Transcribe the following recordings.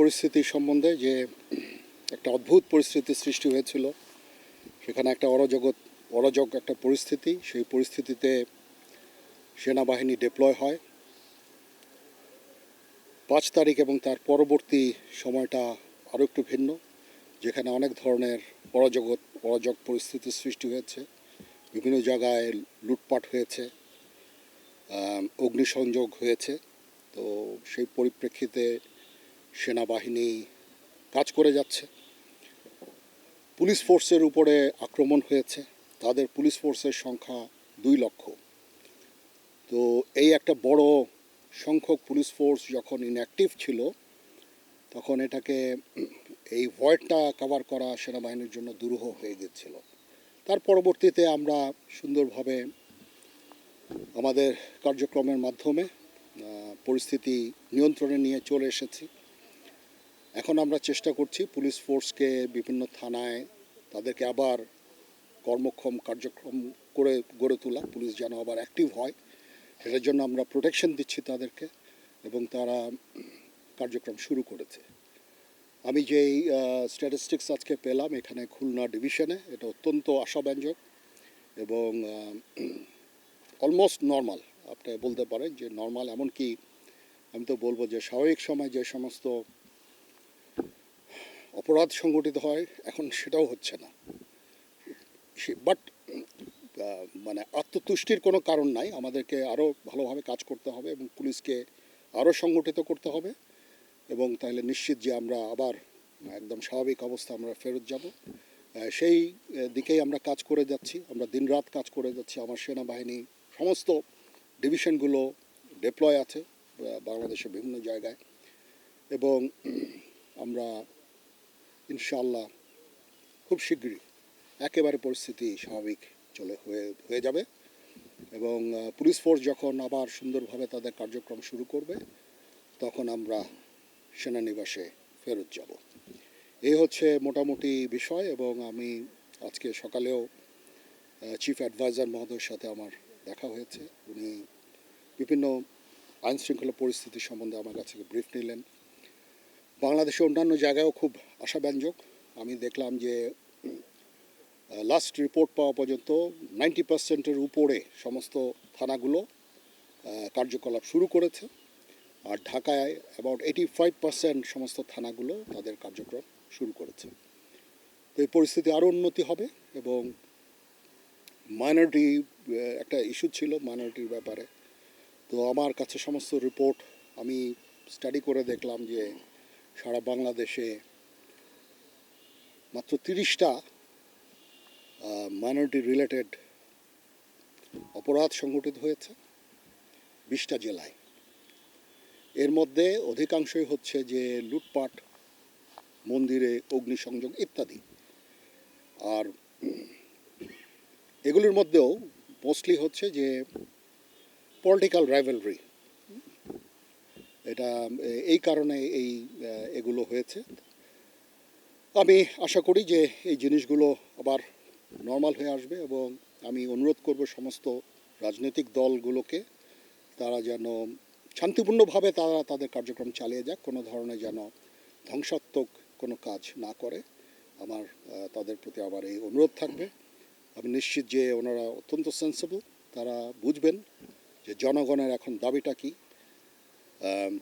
পরিস্থিতি সম্বন্ধে যে একটা অদ্ভুত পরিস্থিতির সৃষ্টি হয়েছিল। সেখানে একটা অরাজগত অরাজক একটা পরিস্থিতি, সেই পরিস্থিতিতে সেনাবাহিনী ডিপ্লয় হয়। পাঁচ তারিখ এবং তার পরবর্তী সময়টা আরও একটু ভিন্ন, যেখানে অনেক ধরনের অরাজগত অরাজক পরিস্থিতির সৃষ্টি হয়েছে। বিভিন্ন জায়গায় লুটপাট হয়েছে অগ্নিসংযোগ হয়েছে। তো সেই পরিপ্রেক্ষিতে সেনাবাহিনী কাজ করে যাচ্ছে। পুলিশ ফোর্সের উপরে আক্রমণ হয়েছে। তাদের পুলিশ ফোর্সের সংখ্যা দুই লক্ষ। তো এই একটা বড় সংখ্যক পুলিশ ফোর্স যখন ইনঅ্যাক্টিভ ছিল, তখন এটাকে এই ভয়েডটা কভার করা সেনাবাহিনীর জন্য দুরূহ হয়ে গেছিল তার পরবর্তীতে আমরা সুন্দরভাবে আমাদের কার্যক্রমের মাধ্যমে পরিস্থিতি নিয়ন্ত্রণে নিয়ে চলে এসেছি। এখন আমরা চেষ্টা করছি পুলিশ ফোর্সকে বিভিন্ন থানায় তাদেরকে আবার কর্মক্ষম কার্যক্রম করে গড়ে তোলা। পুলিশ যেন আবার অ্যাক্টিভ হয়, সেটার জন্য আমরা প্রোটেকশন দিচ্ছি তাদেরকে এবং তারা কার্যক্রম শুরু করেছে। আমি যেই স্ট্যাটিস্টিক্স আজকে পেলাম, এখানে খুলনা ডিভিশনে এটা অত্যন্ত আশাব্যঞ্জক এবং অলমোস্ট নর্মাল আপনি বলতে পারেন যে নর্মাল এমনকি আমি তো বলব যে স্বাভাবিক সময় যে সমস্ত অপরাধ সংগঠিত হয়, এখন সেটাও হচ্ছে না। বাট মানে আত্মতুষ্টির কোনো কারণ নাই। আমাদেরকে আরও ভালোভাবে কাজ করতে হবে এবং পুলিশকে আরও সংগঠিত করতে হবে এবং তাহলে নিশ্চিত যে আমরা আবার একদম স্বাভাবিক অবস্থা আমরা ফেরত যাব। সেই দিকেই আমরা কাজ করে যাচ্ছি। আমরা দিনরাত কাজ করে যাচ্ছি। আমার সেনাবাহিনী সমস্ত ডিভিশনগুলো ডিপ্লয় আছে বাংলাদেশের বিভিন্ন জায়গায়। এবং আমরা ইনশাল্লাহ খুব শীঘ্রই একেবারে পরিস্থিতি স্বাভাবিক চলে হয়ে হয়ে যাবে এবং পুলিশ ফোর্স যখন আবার সুন্দরভাবে তাদের কার্যক্রম শুরু করবে, তখন আমরা সেনানিবাসে ফেরত যাব। এই হচ্ছে মোটামুটি বিষয় এবং আমি আজকে সকালেও চিফ অ্যাডভাইজার মহোদয়ের সাথে আমার দেখা হয়েছে। উনি বিভিন্ন আইন শৃঙ্খলা পরিস্থিতি সম্বন্ধে আমার কাছ ব্রিফ নিলেন। বাংলাদেশের অন্যান্য জায়গায়ও খুব আশাব্যঞ্জক। আমি দেখলাম যে লাস্ট রিপোর্ট পাওয়া পর্যন্ত নাইনটি পার্সেন্টের উপরে সমস্ত থানাগুলো কার্যকলাপ শুরু করেছে। আর ঢাকায় অ্যাবাউট এইটি ফাইভ পার্সেন্ট সমস্ত থানাগুলো তাদের কার্যক্রম শুরু করেছে। তো এই পরিস্থিতি আরও উন্নতি হবে এবং মাইনরিটি একটা ইস্যু ছিল মাইনরিটির ব্যাপারে। তো আমার কাছে সমস্ত রিপোর্ট আমি স্টাডি করে দেখলাম যে সারা বাংলাদেশে মাত্র তিরিশটা মাইনরিটি রিলেটেড অপরাধ সংঘটিত হয়েছে বিশটা জেলায়। এর মধ্যে অধিকাংশই হচ্ছে যে লুটপাট, মন্দিরে অগ্নিসংযোগ ইত্যাদি। আর এগুলির মধ্যেও মোস্টলি হচ্ছে যে পলিটিক্যাল রাইভেলরি এটা এই কারণে এই এগুলো হয়েছে। আমি আশা করি যে এই জিনিসগুলো আবার নর্মাল হয়ে আসবে এবং আমি অনুরোধ করব সমস্ত রাজনৈতিক দলগুলোকে, তারা যেন শান্তিপূর্ণভাবে তারা তাদের কার্যক্রম চালিয়ে যাক, কোনো ধরনের যেন ধ্বংসাত্মক কোনো কাজ না করে। আমার তাদের প্রতি আবার এই অনুরোধ থাকবে। আমি নিশ্চিত যে ওনারা অত্যন্ত সেন্সিবল তারা বুঝবেন যে জনগণের এখন দাবিটা কী।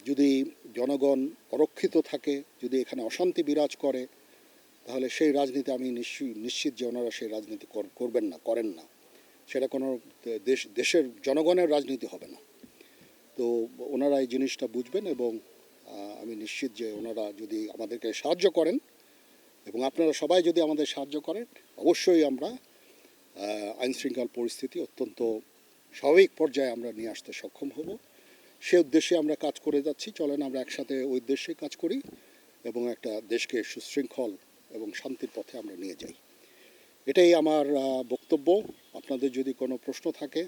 যদি জনগণ অরক্ষিত থাকে যদি এখানে অশান্তি বিরাজ করে তাহলে সেই রাজনীতি আমি নিশ্চিত যে ওনারা সেই রাজনীতি কর- করবেন না করেন না। সেটা কোনো দেশ দেশের জনগণের রাজনীতি হবে না। তো ওনারা এই জিনিসটা বুঝবেন এবং আমি নিশ্চিত যে ওনারা যদি আমাদেরকে সাহায্য করেন এবং আপনারা সবাই যদি আমাদের সাহায্য করেন অবশ্যই আমরা আহ, আইন শৃঙ্খলা পরিস্থিতি অত্যন্ত স্বাভাবিক পর্যায়ে আমরা নিয়ে আসতে সক্ষম হব। সে উদ্দেশ্যে আমরা কাজ করে যাচ্ছি। চলেন আমরা একসাথে ওই উদ্দেশ্যে কাজ করি এবং একটা দেশকে সুশৃঙ্খল এবং শান্তির পথে আমরা নিয়ে যাই। এটাই আমার বক্তব্য। আপনাদের যদি কোনো প্রশ্ন থাকে